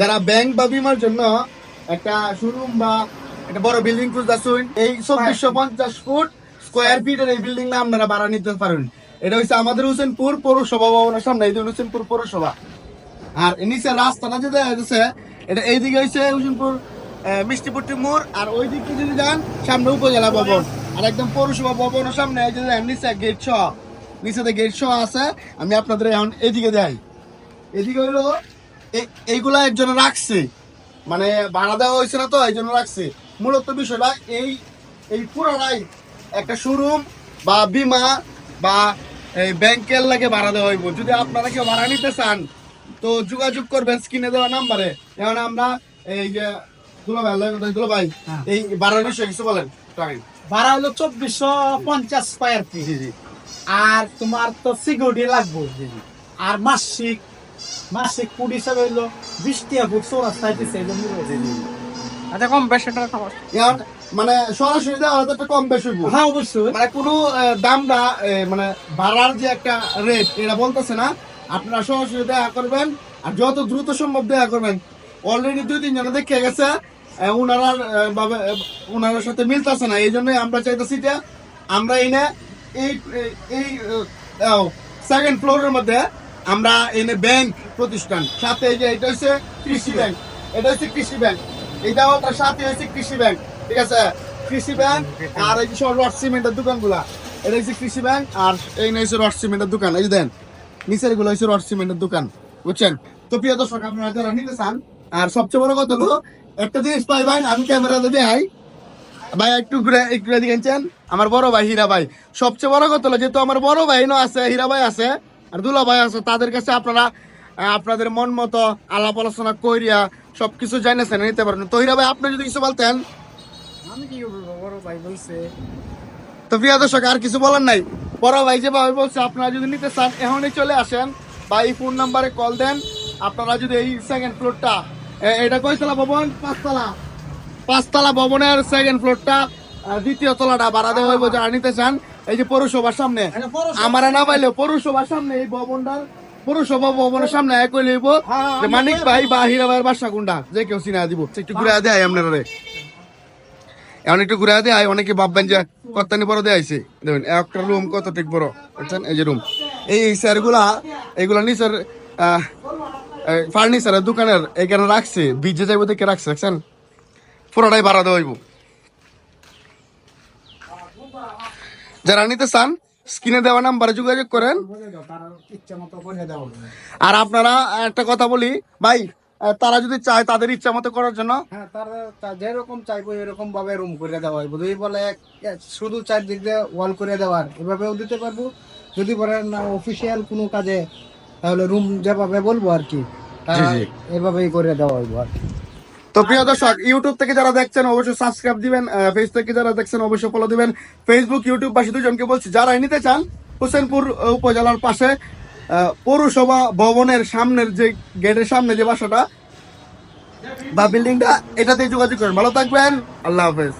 যারা ব্যাংক বা বিমার জন্য একটা শোরুম বা একটা বড় বিল্ডিং খুঁজতেছেন এই চব্বিশশো পঞ্চাশ ফুট স্কোয়ার ফিট ফিটের এই বিল্ডিং না আপনারা ভাড়া নিতে পারেন। এটা হচ্ছে আমাদের হোসেনপুর পৌরসভা ভবনের সামনে এই হোসেনপুর পৌরসভা। আর এর নিচে রাস্তাটা যে দেখা যাচ্ছে এটা এইদিকে হচ্ছে হোসেনপুর মিষ্টিপুটি মোড় আর ওই দিকে যদি যান সামনে উপজেলা ভবন। আর একদম পৌরসভা ভবনের সামনে এই যে নিচে গেট ছ নিচেতে গেট ছ আছে। আমি আপনাদের এখন এদিকে যাই এদিকে হইল এ- এইগুলা একজন রাখছে। মানে ভাড়া দেওয়া হয়েছে না তো এই জন্য রাখছে। মূলত বিষয়টা এই এই পুরোটাই একটা শোরুম বা বিমা বা এই ব্যাংকের লাগে ভাড়া দেওয়া হইব। যদি আপনারা কেউ ভাড়া নিতে চান তো যোগাযোগ করবেন স্ক্রিনে দেওয়া নাম্বারে। এখন আমরা এই যে দুলো ভাই দুলো ভাই হ্যাঁ। এই ভাড়ার বিষয়ে কিছু বলেন ভাড়া হলো চব্বিশশো পঞ্চাশ জি জি। আর তোমার তো সিকিউরিটি লাগবে। আর মাসিক মাসিক ফুড হিসাবে হইল বিশ টাকা ফুট এই জন্য আচ্ছা কম বেশ এখন মানে সরাসরি দেওয়া একটা কম বেশি হইব। হ্যাঁ অবশ্যই। মানে কোনো দামটা মানে ভাড়ার যে একটা রেট এটা বলতেছে না। আপনারা সরাসরি দেখা করবেন আর যত দ্রুত সম্ভব দেখা করবেন। অলরেডি দুই তিন জনে দেখে গেছে উনারা ভাবে আহ, সাথে মিলতেছে না এই জন্যই আমরা চাইতেছি যে আমরা এনে এই এই- এই সেকেন্ড ফ্লোরের মধ্যে আমরা এনে ব্যাংক প্রতিষ্ঠান, সাথে যে এটা হচ্ছে কৃষি ব্যাংক। এটা হচ্ছে কৃষি ব্যাংক। এটা ওটার সাথে হচ্ছে কৃষি ব্যাংক, ঠিক আছে? কৃষি ব্যাংক আর এই যে সব রড সিমেন্টের দোকানগুলা, এটা হচ্ছে কৃষি ব্যাংক আর এই হচ্ছে রড সিমেন্টের দোকান। এই যে দেন, নিচেরগুলো হচ্ছে রড সিমেন্টের দোকান, বুঝছেন? তো প্রিয় দর্শক, আপনারা যারা নিতে চান, আর সবচেয়ে বড় কথা হলো, একটা জিনিস পাই ভাই, আমি ক্যামেরাতে দেখাই। ভাই, একটু ঘুরে, একটু আনছেন আমার বড় ভাই হীরা ভাই। সবচেয়ে বড় কথা হলো, যেহেতু আমার বড় ভাই আছে, হীরা ভাই আছে আর দুলা ভাই আছে তাদের কাছে আপনারা আপনাদের মন মতো আলাপ আলোচনা কইরিয়া সবকিছু জানেছেন নিতে পারেন। তো হীরা ভাই আপনি যদি কিছু বলতেন। আমি কি বলব বড় ভাই বলছে। তো প্রিয় দর্শক আর কিছু বলার নাই। বড় ভাই যেভাবে বলছে আপনারা যদি নিতে চান এখনই চলে আসেন। বা এই ফোন নাম্বারে কল দেন। আপনারা যদি এই সেকেন্ড ফ্লোরটা এটা কয়তলা ভবন? পাঁচতলা। পাঁচতলা ভবনের সেকেন্ড ফ্লোরটা দ্বিতীয় তলাটা ভাড়া দেওয়া হইব যারা নিতে চান। এই যে পৌরসভার সামনে। আমার না পাইলে পৌরসভার সামনে এই ভবনটার পৌরসভা ভবনের সামনে এক হইলে হইব। হ্যাঁ, যে মানিক ভাই বা হীরা বাসা কোনটা? যে কেউ চিনা দিব। একটু ঘুরে দেয় আপনারা রে। এখন একটু ঘুরে দেয় অনেকে ভাববেন যে কত্তানি বড় দেয় আইছে দেখুন একটা রুম কত ঠিক বড়। বুঝছেন? এই যে রুম এই স্যারগুলা এগুলা নিচের ফার্নিচারের দোকানের এখানে রাখছে। বিজে যাইব দেখে রাখছে দেখছেন? পুরোটাই ভাড়া দেওয়া হইব। যারা নিতে চান স্ক্রিনে দেওয়া নাম্বারে যোগাযোগ করেন। আর আপনারা একটা কথা বলি ভাই তারা যদি চায় তাদের ইচ্ছা মতো করার জন্য। হ্যাঁ তারা যেরকম চাইব এরকম ভাবে রুম করে দেওয়া হইব যদি বলে শুধু চারদিক দিয়ে ওয়াল করে দেওয়ার। এভাবেও দিতে পারব। যদি বলেন না অফিসিয়াল কোনো কাজে তাহলে রুম যেভাবে বলব আর কি। এভাবেই করে দেওয়া হইব আর কি। তো প্রিয় দর্শক ইউটিউব থেকে যারা দেখছেন, অবশ্যই সাবস্ক্রাইব দিবেন ফেস থেকে যারা দেখছেন, অবশ্যই ফলো দিবেন। ফেসবুক ইউটিউব বাসী দুজনকে বলছি যারা নিতে চান, হোসেনপুর উপজেলার পাশে পৌরসভা ভবনের সামনের যে গেটের সামনে যে বাসাটা বা বিল্ডিংটা এটাতে যোগাযোগ করেন ভালো থাকবেন, আল্লাহ হাফেজ।